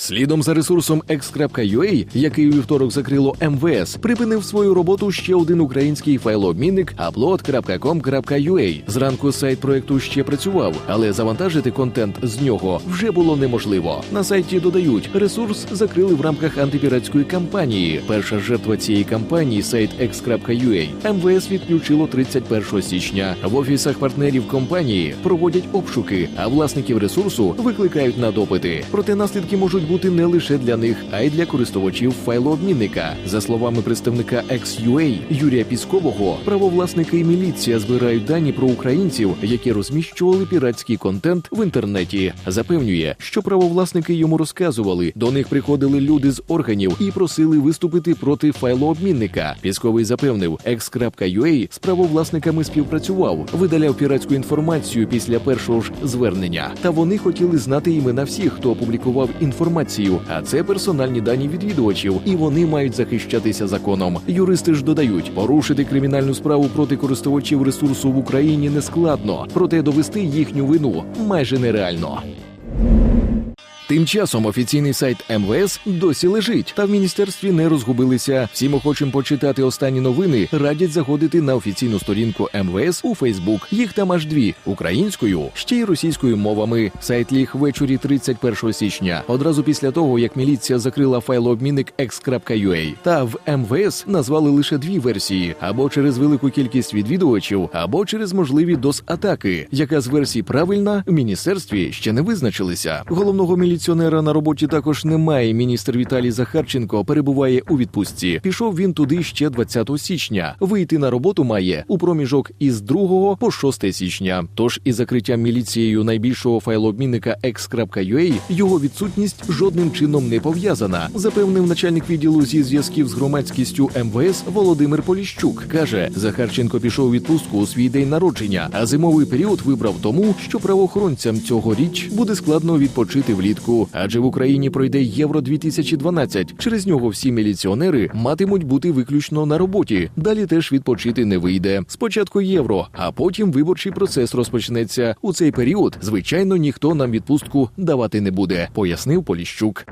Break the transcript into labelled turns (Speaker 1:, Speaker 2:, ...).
Speaker 1: Слідом за ресурсом X.ua, який у вівторок закрило МВС, припинив свою роботу ще один український файлообмінник upload.com.ua. Зранку сайт проекту ще працював, але завантажити контент з нього вже було неможливо. На сайті додають, ресурс закрили в рамках антипіратської кампанії. Перша жертва цієї кампанії сайт X.ua МВС відключило 31 січня. В офісах партнерів компанії проводять обшуки, а власників ресурсу викликають на допити. Проте наслідки можуть бути не лише для них, а й для користувачів файлообмінника. За словами представника XUA Юрія Піскового, правовласники і міліція збирають дані про українців, які розміщували піратський контент в інтернеті. Запевнює, що правовласники йому розказували. До них приходили люди з органів і просили виступити проти файлообмінника. Пісковий запевнив, X.ua з правовласниками співпрацював, видаляв піратську інформацію після першого ж звернення. Та вони хотіли знати імена всіх, хто опублікував інформацію. А це персональні дані відвідувачів, і вони мають захищатися законом. Юристи ж додають, порушити кримінальну справу проти користувачів ресурсу в Україні не складно, проте довести їхню вину майже нереально. Тим часом офіційний сайт МВС досі лежить, та в міністерстві не розгубилися. Всім охочим почитати останні новини радять заходити на офіційну сторінку МВС у Фейсбук. Їх там аж дві українською, ще й російською мовами. Сайт ліг ввечері 31 січня, одразу після того як міліція закрила файлообмінник X.ua. Та в МВС назвали лише дві версії: або через велику кількість відвідувачів, або через можливі дос-атаки. Яка з версій правильна в міністерстві ще не визначилися. Головного міліціонера на роботі також немає. Міністр Віталій Захарченко перебуває у відпустці. Пішов він туди ще 20 січня. Вийти на роботу має у проміжок із 2 по 6 січня. Тож із закриттям міліцією найбільшого файлообмінника X.ua його відсутність жодним чином не пов'язана. Запевнив начальник відділу зі зв'язків з громадськістю МВС Володимир Поліщук. каже, Захарченко пішов у відпустку у свій день народження, а зимовий період вибрав тому, що правоохоронцям цьогоріч буде складно відпочити влітку, адже в Україні пройде Євро 2012 Через нього всі міліціонери матимуть бути виключно на роботі. Далі теж відпочити не вийде. Спочатку євро, а потім виборчий процес розпочнеться. У цей період, звичайно, ніхто нам відпустку давати не буде, пояснив Поліщук.